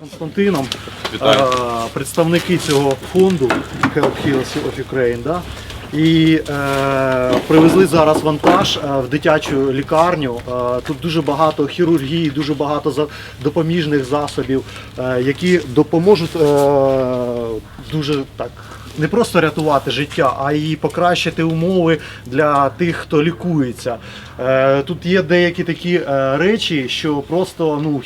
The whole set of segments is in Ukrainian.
Константином, Вітаю. е, представники цього фонду Help Heals of Ukraine, да? і е, привезли зараз вантаж е, в дитячу лікарню. Е, тут дуже багато хірургії, дуже багато за, допоміжних засобів, е, які допоможуть е, дуже так. Не просто рятувати життя, а й покращити умови для тих, хто лікується. Е, тут є деякі такі е, речі, що просто ну,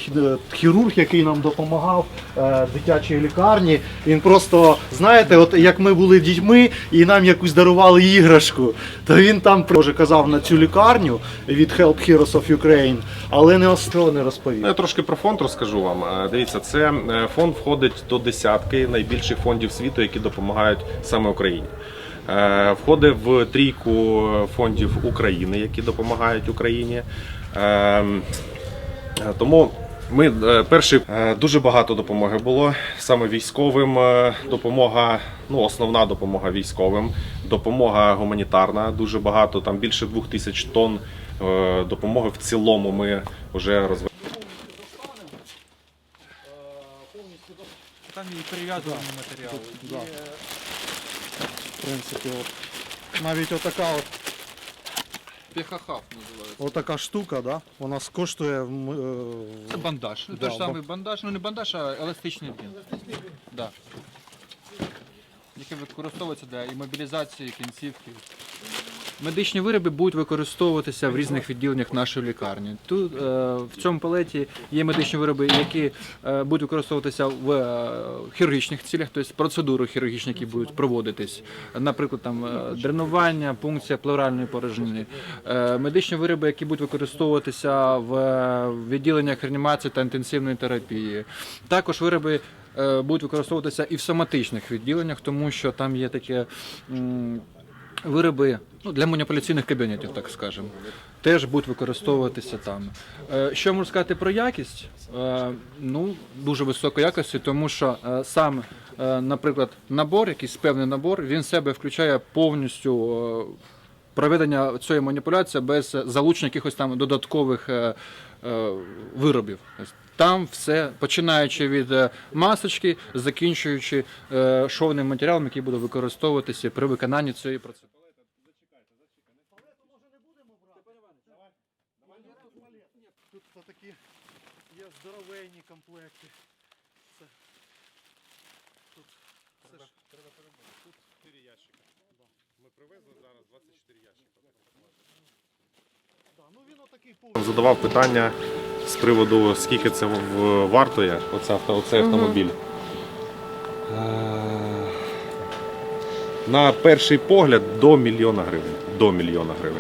хірург, який нам допомагав е, дитячій лікарні, він просто, знаєте, от як ми були дітьми і нам якусь дарували іграшку, то він там вже казав на цю лікарню від Help Heroes of Ukraine, але не остро не розповів. Ну, я трошки про фонд розкажу вам. Дивіться, це фонд входить до десятки найбільших фондів світу, які допомагають саме Україні. Е, Входить в трійку фондів України, які допомагають Україні. Е, Тому ми е, перший е, дуже багато допомоги було саме військовим. Допомога, ну основна допомога військовим, допомога гуманітарна. Дуже багато, там більше двох тисяч тонн допомоги в цілому. Ми вже розвиваємо. Там і прив'язувані матеріали. Да. В принципі, от, навіть отака от Пехахав називається. Отака штука, да? вона коштує. м, е, Це бандаж. Да, Той ж самий бандаж, ну не бандаж, а еластичний бінт. Да. Який використовується для імобілізації кінцівки. Медичні вироби будуть використовуватися в різних відділеннях нашої лікарні. Тут е, в цьому палеті є медичні вироби, які е, будуть використовуватися в е, хірургічних цілях, тобто процедури хірургічні, які будуть проводитись. Наприклад, там дренування, пункція плевральної порожнини. Медичні вироби, які будуть використовуватися в відділеннях реанімації та інтенсивної терапії. Також вироби. Будуть використовуватися і в соматичних відділеннях, тому що там є таке вироби ну, для маніпуляційних кабінетів, так скажемо, теж будуть використовуватися там. Е, Що можу сказати про якість? Е, Ну, дуже високої якості, тому що е, сам, наприклад, набор, якийсь певний набор, він себе включає повністю. Проведення цієї маніпуляції без залучення якихось там додаткових е, е, виробів. Там все, починаючи від е, масочки, закінчуючи шовним матеріалом, який буде використовуватися при виконанні цієї процедури. Тут такі є здоровенні комплекти. Це... Тут все ж... Тут 4 ящика. Ми привезли зараз 24 ящика. Да, ну він отакий повний. Задавав питання з приводу, скільки це вартує оце оцей автомобіль. Е, На перший погляд до мільйона гривень. До мільйона гривень.